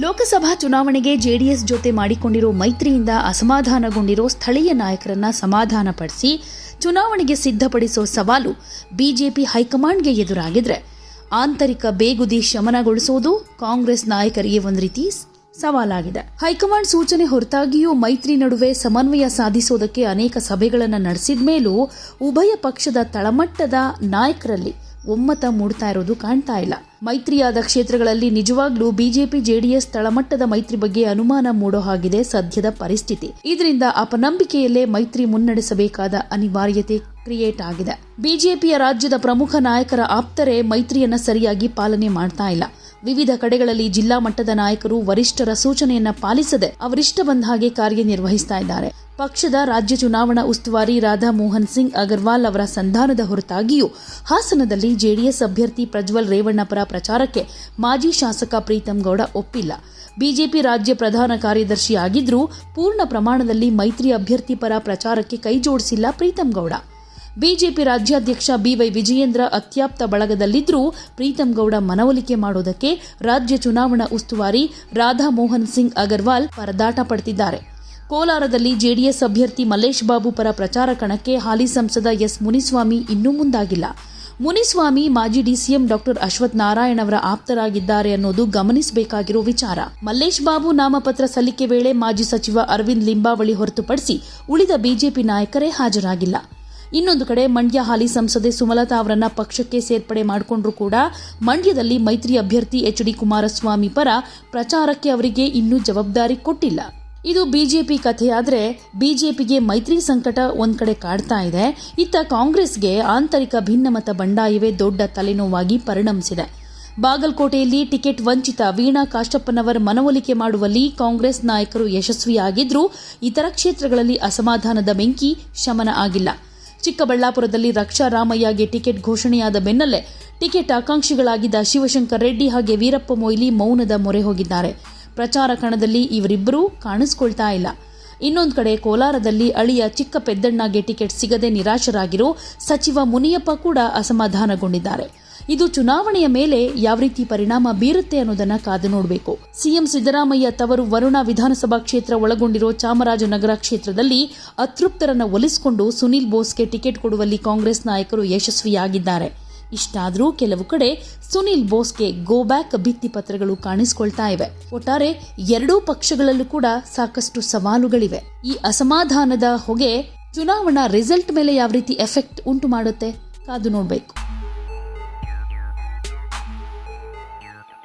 ಲೋಕಸಭಾ ಚುನಾವಣೆಗೆ ಜೆಡಿಎಸ್ ಜೊತೆ ಮಾಡಿಕೊಂಡಿರೋ ಮೈತ್ರಿಯಿಂದ ಅಸಮಾಧಾನಗೊಂಡಿರೋ ಸ್ಥಳೀಯ ನಾಯಕರನ್ನ ಸಮಾಧಾನಪಡಿಸಿ ಚುನಾವಣೆಗೆ ಸಿದ್ಧಪಡಿಸೋ ಸವಾಲು ಬಿಜೆಪಿ ಹೈಕಮಾಂಡ್ಗೆ ಎದುರಾಗಿದ್ರೆ ಆಂತರಿಕ ಬೇಗುದಿ ಶಮನಗೊಳಿಸೋದು ಕಾಂಗ್ರೆಸ್ ನಾಯಕರಿಗೆ ಒಂದು ರೀತಿ ಸವಾಲಾಗಿದೆ. ಹೈಕಮಾಂಡ್ ಸೂಚನೆ ಹೊರತಾಗಿಯೂ ಮೈತ್ರಿ ನಡುವೆ ಸಮನ್ವಯ ಸಾಧಿಸೋದಕ್ಕೆ ಅನೇಕ ಸಭೆಗಳನ್ನು ನಡೆಸಿದ ಮೇಲೂ ಉಭಯ ಪಕ್ಷದ ತಳಮಟ್ಟದ ನಾಯಕರಲ್ಲಿ ಒಮ್ಮತ ಮೂಡ್ತಾ ಇರೋದು ಕಾಣ್ತಾ ಇಲ್ಲ. ಮೈತ್ರಿಯಾದ ಕ್ಷೇತ್ರಗಳಲ್ಲಿ ನಿಜವಾಗ್ಲೂ ಬಿಜೆಪಿ, ಜೆಡಿಎಸ್ ತಳಮಟ್ಟದ ಮೈತ್ರಿ ಬಗ್ಗೆ ಅನುಮಾನ ಮೂಡೋ ಹಾಗಿದೆ ಸದ್ಯದ ಪರಿಸ್ಥಿತಿ. ಇದರಿಂದ ಅಪನಂಬಿಕೆಯಲ್ಲೇ ಮೈತ್ರಿ ಮುನ್ನಡೆಸಬೇಕಾದ ಅನಿವಾರ್ಯತೆ ಕ್ರಿಯೇಟ್ ಆಗಿದೆ. ಬಿಜೆಪಿಯ ರಾಜ್ಯದ ಪ್ರಮುಖ ನಾಯಕರ ಆಪ್ತರೇ ಮೈತ್ರಿಯನ್ನ ಸರಿಯಾಗಿ ಪಾಲನೆ ಮಾಡ್ತಾ ಇಲ್ಲ. ವಿವಿಧ ಕಡೆಗಳಲ್ಲಿ ಜಿಲ್ಲಾ ಮಟ್ಟದ ನಾಯಕರು ವರಿಷ್ಠರ ಸೂಚನೆಯನ್ನ ಪಾಲಿಸದೆ ಅವರಿಷ್ಟ ಬಂದ ಹಾಗೆ ಕಾರ್ಯನಿರ್ವಹಿಸ್ತಾ ಇದ್ದಾರೆ. ಪಕ್ಷದ ರಾಜ್ಯ ಚುನಾವಣಾ ಉಸ್ತುವಾರಿ ರಾಧಾ ಮೋಹನ್ ಸಿಂಗ್ ಅಗರ್ವಾಲ್ ಅವರ ಸಂಧಾನದ ಹೊರತಾಗಿಯೂ ಹಾಸನದಲ್ಲಿ ಜೆಡಿಎಸ್ ಅಭ್ಯರ್ಥಿ ಪ್ರಜ್ವಲ್ ರೇವಣ್ಣ ಪರ ಪ್ರಚಾರಕ್ಕೆ ಮಾಜಿ ಶಾಸಕ ಪ್ರೀತಂ ಗೌಡ ಒಪ್ಪಿಲ್ಲ. ಬಿಜೆಪಿ ರಾಜ್ಯ ಪ್ರಧಾನ ಕಾರ್ಯದರ್ಶಿ ಆಗಿದ್ರೂ ಪೂರ್ಣ ಪ್ರಮಾಣದಲ್ಲಿ ಮೈತ್ರಿ ಅಭ್ಯರ್ಥಿ ಪರ ಪ್ರಚಾರಕ್ಕೆ ಕೈಜೋಡಿಸಿಲ್ಲ ಪ್ರೀತಂ ಗೌಡ. ಬಿಜೆಪಿ ರಾಜ್ಯಾಧ್ಯಕ್ಷ ಬಿವೈ ವಿಜಯೇಂದ್ರ ಅತ್ಯಾಪ್ತ ಬಳಗದಲ್ಲಿದ್ದರೂ ಪ್ರೀತಂ ಗೌಡ ಮನವೊಲಿಕೆ ಮಾಡೋದಕ್ಕೆ ರಾಜ್ಯ ಚುನಾವಣಾ ಉಸ್ತುವಾರಿ ರಾಧಾ ಮೋಹನ್ ಸಿಂಗ್ ಅಗರ್ವಾಲ್ ಪರದಾಟ ಪಡ್ತಿದ್ದಾರೆ. ಕೋಲಾರದಲ್ಲಿ ಜೆಡಿಎಸ್ ಅಭ್ಯರ್ಥಿ ಮಲ್ಲೇಶ್ ಬಾಬು ಪರ ಪ್ರಚಾರ ಕಣಕ್ಕೆ ಹಾಲಿ ಸಂಸದ ಎಸ್ ಮುನಿಸ್ವಾಮಿ ಇನ್ನೂ ಮುಂದಾಗಿಲ್ಲ. ಮುನಿಸ್ವಾಮಿ, ಮಾಜಿ ಡಿಸಿಎಂ ಡಾಕ್ಟರ್ ಅಶ್ವಥ್ ನಾರಾಯಣ್ ಅವರ ಆಪ್ತರಾಗಿದ್ದಾರೆ ಅನ್ನೋದು ಗಮನಿಸಬೇಕಾಗಿರೋ ವಿಚಾರ. ಮಲ್ಲೇಶ್ ಬಾಬು ನಾಮಪತ್ರ ಸಲ್ಲಿಕೆ ವೇಳೆ ಮಾಜಿ ಸಚಿವ ಅರವಿಂದ್ ಲಿಂಬಾವಳಿ ಹೊರತುಪಡಿಸಿ ಉಳಿದ ಬಿಜೆಪಿ ನಾಯಕರೇ ಹಾಜರಾಗಿಲ್ಲ. ಇನ್ನೊಂದು ಕಡೆ ಮಂಡ್ಯ ಹಾಲಿ ಸಂಸದೆ ಸುಮಲತಾ ಅವರನ್ನ ಪಕ್ಷಕ್ಕೆ ಸೇರ್ಪಡೆ ಮಾಡಿಕೊಂಡ್ರೂ ಕೂಡ ಮಂಡ್ಯದಲ್ಲಿ ಮೈತ್ರಿ ಅಭ್ಯರ್ಥಿ ಎಚ್ ಡಿ ಕುಮಾರಸ್ವಾಮಿ ಪರ ಪ್ರಚಾರಕ್ಕೆ ಅವರಿಗೆ ಇನ್ನೂ ಜವಾಬ್ದಾರಿ ಕೊಟ್ಟಿಲ್ಲ. ಇದು ಬಿಜೆಪಿ ಕಥೆಯಾದರೆ ಬಿಜೆಪಿಗೆ ಮೈತ್ರಿ ಸಂಕಟ ಒಂದ್ ಕಡೆ ಕಾಡ್ತಾ ಇದೆ. ಇತ್ತ ಕಾಂಗ್ರೆಸ್ಗೆ ಆಂತರಿಕ ಭಿನ್ನಮತ ಬಂಡಾಯವೇ ದೊಡ್ಡ ತಲೆನೋವಾಗಿ ಪರಿಣಮಿಸಿದೆ. ಬಾಗಲಕೋಟೆಯಲ್ಲಿ ಟಿಕೆಟ್ ವಂಚಿತ ವೀಣಾ ಕಾಶಪ್ಪನವರ ಮನವೊಲಿಕೆ ಮಾಡುವಲ್ಲಿ ಕಾಂಗ್ರೆಸ್ ನಾಯಕರು ಯಶಸ್ವಿಯಾಗಿದ್ರೂ ಇತರ ಕ್ಷೇತ್ರಗಳಲ್ಲಿ ಅಸಮಾಧಾನದ ಬೆಂಕಿ ಶಮನ ಆಗಿಲ್ಲ. ಚಿಕ್ಕಬಳ್ಳಾಪುರದಲ್ಲಿ ರಕ್ಷಾ ರಾಮಯ್ಯಗೆ ಟಿಕೆಟ್ ಘೋಷಣೆಯಾದ ಬೆನ್ನಲ್ಲೇ ಟಿಕೆಟ್ ಆಕಾಂಕ್ಷಿಗಳಾಗಿದ್ದ ಶಿವಶಂಕರ್ ರೆಡ್ಡಿ ಹಾಗೆ ವೀರಪ್ಪ ಮೊಯ್ಲಿ ಮೌನದ ಮೊರೆ ಹೋಗಿದ್ದಾರೆ. ಪ್ರಚಾರ ಕಣದಲ್ಲಿ ಇವರಿಬ್ಬರೂ ಕಾಣಿಸ್ಕೊಳ್ತಾ ಇಲ್ಲ. ಇನ್ನೊಂದು ಕಡೆ ಕೋಲಾರದಲ್ಲಿ ಅಳಿಯ ಚಿಕ್ಕ ಪೆದ್ದಣ್ಣಗೆ ಟಿಕೆಟ್ ಸಿಗದೆ ನಿರಾಶರಾಗಿರೋ ಸಚಿವ ಮುನಿಯಪ್ಪ ಕೂಡ ಅಸಮಾಧಾನಗೊಂಡಿದ್ದಾರೆ. ಇದು ಚುನಾವಣೆಯ ಮೇಲೆ ಯಾವ ರೀತಿ ಪರಿಣಾಮ ಬೀರುತ್ತೆ ಅನ್ನೋದನ್ನ ಕಾದು ನೋಡಬೇಕು. ಸಿಎಂ ಸಿದ್ದರಾಮಯ್ಯ ತವರು ವರುಣ ವಿಧಾನಸಭಾ ಕ್ಷೇತ್ರ ಒಳಗೊಂಡಿರೋ ಚಾಮರಾಜನಗರ ಕ್ಷೇತ್ರದಲ್ಲಿ ಅತೃಪ್ತರನ್ನ ಒಲಿಸಿಕೊಂಡು ಸುನೀಲ್ ಬೋಸ್ಗೆ ಟಿಕೆಟ್ ಕೊಡುವಲ್ಲಿ ಕಾಂಗ್ರೆಸ್ ನಾಯಕರು ಯಶಸ್ವಿಯಾಗಿದ್ದಾರೆ. ಇಷ್ಟಾದರೂ ಕೆಲವು ಕಡೆ ಸುನೀಲ್ ಬೋಸ್ಗೆ ಗೋ ಬ್ಯಾಕ್ ಭಿತ್ತಿಪತ್ರಗಳು ಕಾಣಿಸಿಕೊಳ್ತಾ ಇವೆ. ಒಟ್ಟಾರೆ ಎರಡೂ ಪಕ್ಷಗಳಲ್ಲೂ ಕೂಡ ಸಾಕಷ್ಟು ಸವಾಲುಗಳಿವೆ. ಈ ಅಸಮಾಧಾನದ ಹೊಗೆ ಚುನಾವಣಾ ರಿಸಲ್ಟ್ ಮೇಲೆ ಯಾವ ರೀತಿ ಎಫೆಕ್ಟ್ ಉಂಟು ಮಾಡುತ್ತೆ ಕಾದು ನೋಡಬೇಕು.